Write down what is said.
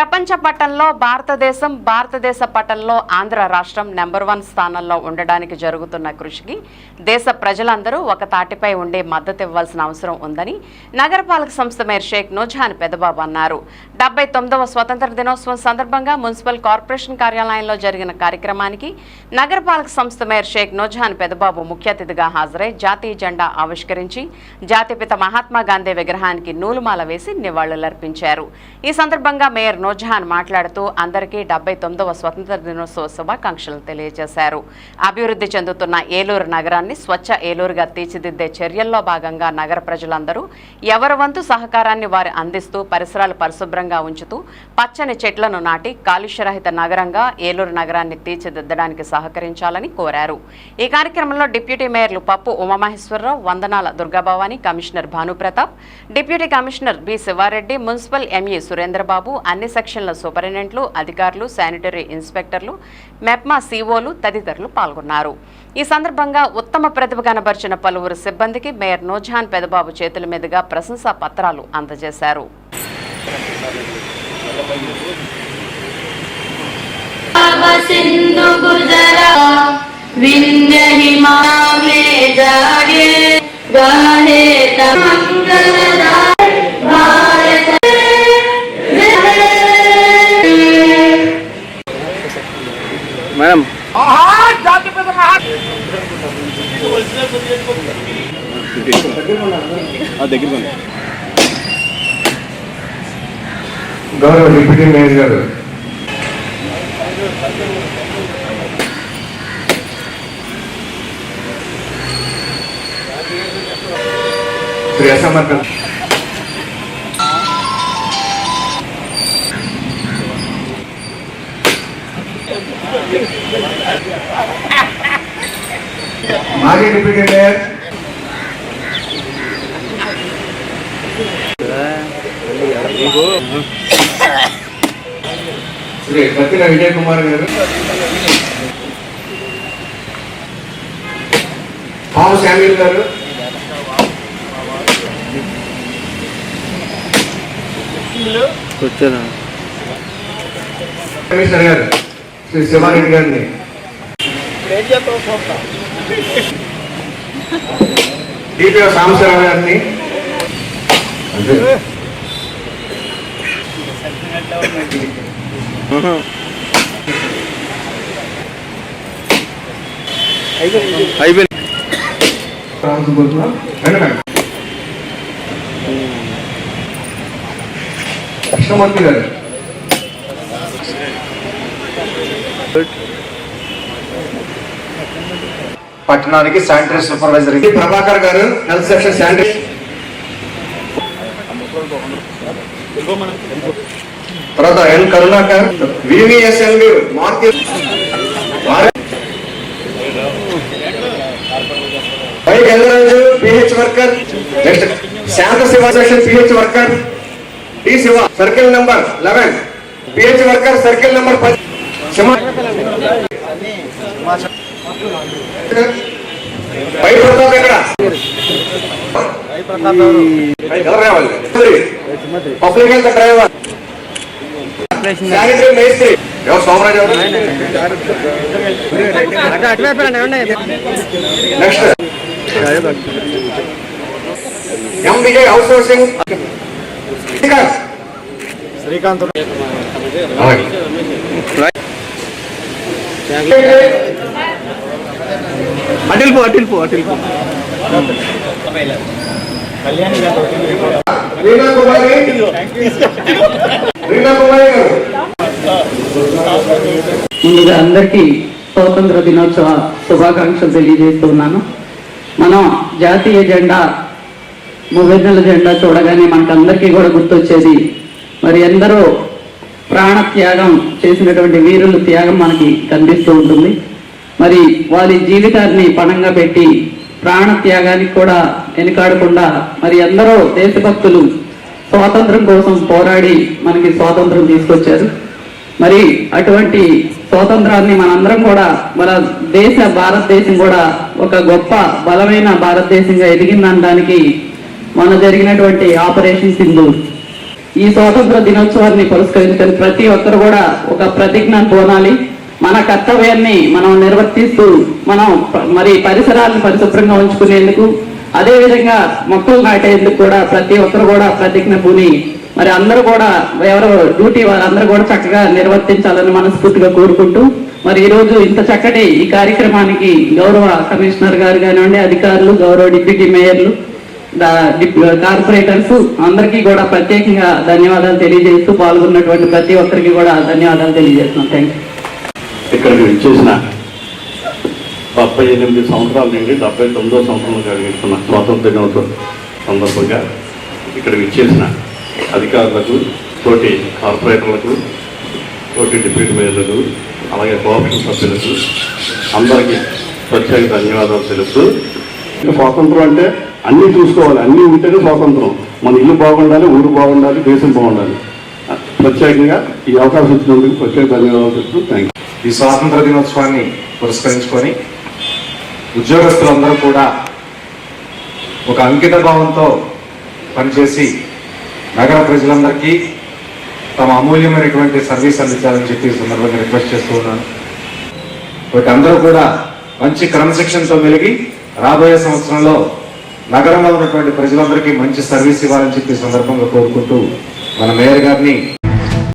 ప్రపంచ పటంలో భారతదేశం భారతదేశ పటంలో ఆంధ్ర రాష్ట్రం నెంబర్ వన్ స్థానంలో ఉండడానికి జరుగుతున్న కృషికి దేశ ప్రజలందరూ ఒక తాటిపై ఉండే మద్దతు ఇవ్వాల్సిన అవసరం ఉందని నగరపాలక సంస్థ మేయర్ షేక్ నూజహాన్ పెదబాబు అన్నారు. డెబ్బై తొమ్మిదవ స్వతంత్ర దినోత్సవం సందర్భంగా మున్సిపల్ కార్పొరేషన్ కార్యాలయంలో జరిగిన కార్యక్రమానికి నగరపాలక సంస్థ మేయర్ షేక్ నోజాన్ పెదబాబు ముఖ్య అతిథిగా హాజరై జాతీయ జెండా ఆవిష్కరించి జాతిపిత మహాత్మా గాంధీ విగ్రహానికి నూలుమాల వేసి నివాళులర్పించారు. ఈ సందర్భంగా మేయర్ నోజాన్ మాట్లాడుతూ అందరికీ డెబ్బై తొమ్మిదవ స్వతంత్ర దినోత్సవ శుభాకాంక్షలు తెలియజేశారు. అభివృద్ధి చెందుతున్న ఏలూరు నగరాన్ని స్వచ్ఛ ఏలూరుగా తీర్చిదిద్దే చర్యల్లో భాగంగా నగర ప్రజలందరూ ఎవరి వంతు సహకారాన్ని వారు అందిస్తూ పరిసరాలు పరిశుభ్రంగా ఉంచుతూ పచ్చని చెట్లను నాటి కాలుష్యరహిత నగరంగా ఏలూరు నగరాన్ని తీర్చిదిద్దడానికి సహకరించాలని కోరారు. ఈ కార్యక్రమంలో deputy మేయర్లు Pappu Umamaheswararao Vandanala Durgabhavani commissioner Bhanupratap deputy commissioner B Sivareddy municipal ME Surendrababu అన్ని సెక్షన్ల సూపరింటెండెంట్లు అధికారులు శానిటరీ ఇన్స్పెక్టర్లు మెప్మా సీఓలు తదితరులు పాల్గొన్నారు. ఈ సందర్భంగా ఉత్తమ ప్రతిభ కనబరిచిన పలువురు సిబ్బందికి మేయర్ నోజాన్ పెదబాబు చేతుల మీదుగా ప్రశంసా పత్రాలు అందజేశారు. सिंधु गुजरा विंध्य हिमालय जागे गाहे तमंगलदा भारत मैडम। जाति पे तो महा देखिए। हाँ, గౌరవ డిప్యూటీ మేయర్ గారు. శ్రీ అసమర్థ మాజీ డిప్యూటీ మేయర్. శ్రీ కత్తిన విజయ్ కుమార్ గారు. పాము శామ్యుల్ గారు. కమిషనర్ గారు శ్రీ శివారెడ్డి గారిని. డిపిఓ సాంబశివరావు గారిని. అదే. అయిపోయింది రామసుబ్బోతున్నా. రండి మేడం. కృష్ణమూర్తి గారు పట్టణానికి శానిటరీ సూపర్వైజర్ శ్రీ ప్రభాకర్ గారు హెల్త్ సెక్షన్ శానిటరీ తర్వాత N Karunakar VVSL market Y Gangaraju PH worker next Shanta Shiva section PH worker T Shiva circle number eleven. PH worker circle number పది. పై ప్రతాప్ ఎక్కడ? Public health driver. శానిటరీ మేస్త్రి ఎవరు? సోమరాజు ఎవరు next MBA out sourcing Srikanth. అటిల్ పో అటిల్ పో అటిల్ పో. రీనా కుమారి రీనా కుమారి గారు ముందుగా అందరికీ స్వాతంత్ర దినోత్సవ శుభాకాంక్షలు తెలియజేస్తున్నాను మనం జాతీయ జెండా మూవెన్నెల జెండా చూడగానే మనకందరికీ కూడా గుర్తొచ్చేది మరి ఎందరో ప్రాణ త్యాగం చేసినటువంటి వీరుల త్యాగం మనకి కనిపిస్తూ ఉంటుంది. మరి వారి జీవితాన్ని పణంగా పెట్టి ప్రాణ త్యాగానికి కూడా వెనుకాడకుండా మరి ఎందరో దేశభక్తులు స్వాతంత్రం కోసం పోరాడి మనకి స్వాతంత్రం తీసుకొచ్చారు. మరి అటువంటి స్వాతంత్రాన్ని మనందరం కూడా మన దేశ భారతదేశం కూడా ఒక గొప్ప బలమైన భారతదేశంగా ఎదిగిందనడానికి మన జరిగినటువంటి ఆపరేషన్ సింధు. ఈ స్వాతంత్ర దినోత్సవాన్ని పురస్కరించుకొని ప్రతి ఒక్కరు కూడా ఒక ప్రతిజ్ఞ పోనాలి మన కర్తవ్యాన్ని మనం నిర్వర్తిస్తూ మనం మరి పరిసరాలను పరిశుభ్రంగా ఉంచుకునేందుకు అదే విధంగా మొక్కలు నాటేందుకు కూడా ప్రతి ఒక్కరు కూడా ప్రతిజ్ఞ పూని మరి అందరూ కూడా ఎవరు డ్యూటీ వారందరూ కూడా చక్కగా నిర్వర్తించాలని మనస్ఫూర్తిగా కోరుకుంటూ మరి ఈరోజు ఇంత చక్కటి ఈ కార్యక్రమానికి గౌరవ కమిషనర్ గారు కానివ్వండి అధికారులు గౌరవ డిప్యూటీ మేయర్లు కార్పొరేటర్స్ అందరికీ కూడా ప్రత్యేకంగా ధన్యవాదాలు తెలియజేస్తూ పాల్గొన్నటువంటి ప్రతి ఒక్కరికి కూడా ధన్యవాదాలు తెలియజేస్తున్నాం. థ్యాంక్ ఇక్కడ ఇక్కడికి డెబ్బై ఎనిమిది సంవత్సరాల నుండి డెబ్బై తొమ్మిదో సంవత్సరం కలిగిస్తున్న స్వాతంత్ర దినోత్సవం సందర్భంగా ఇక్కడ ఇచ్చేసిన అధికారులకు తోటి కార్పొరేటర్లకు తోటి డిప్యూటీ మేయర్లకు అలాగే కోఆపరేషన్ సభ్యులకు అందరికీ ప్రత్యేక ధన్యవాదాలు తెలుపుతూ స్వాతంత్రం అంటే అన్నీ చూసుకోవాలి. అన్నీ ఉంటేనే స్వాతంత్రం. మన ఇల్లు బాగుండాలి ఊరు బాగుండాలి దేశం బాగుండాలి. ప్రత్యేకంగా ఈ అవకాశం ఇచ్చినందుకు ప్రత్యేక ధన్యవాదాలు తెలుపుతూ థ్యాంక్ ఈ స్వాతంత్ర దినోత్సవాన్ని పురస్కరించుకొని ఉద్యోగస్తులందరూ కూడా ఒక అంకిత భావంతో పనిచేసి నగర ప్రజలందరికీ తమ అమూల్యమైనటువంటి సర్వీస్ అందించాలని చెప్పి సందర్భంగా రిక్వెస్ట్ చేస్తూ ఉన్నాను. అందరూ కూడా మంచి క్రమశిక్షణతో మెలిగి రాబోయే సంవత్సరంలో నగరంలో ఉన్నటువంటి ప్రజలందరికీ మంచి సర్వీస్ ఇవ్వాలని చెప్పి సందర్భంగా కోరుకుంటూ మన మేయర్ గారిని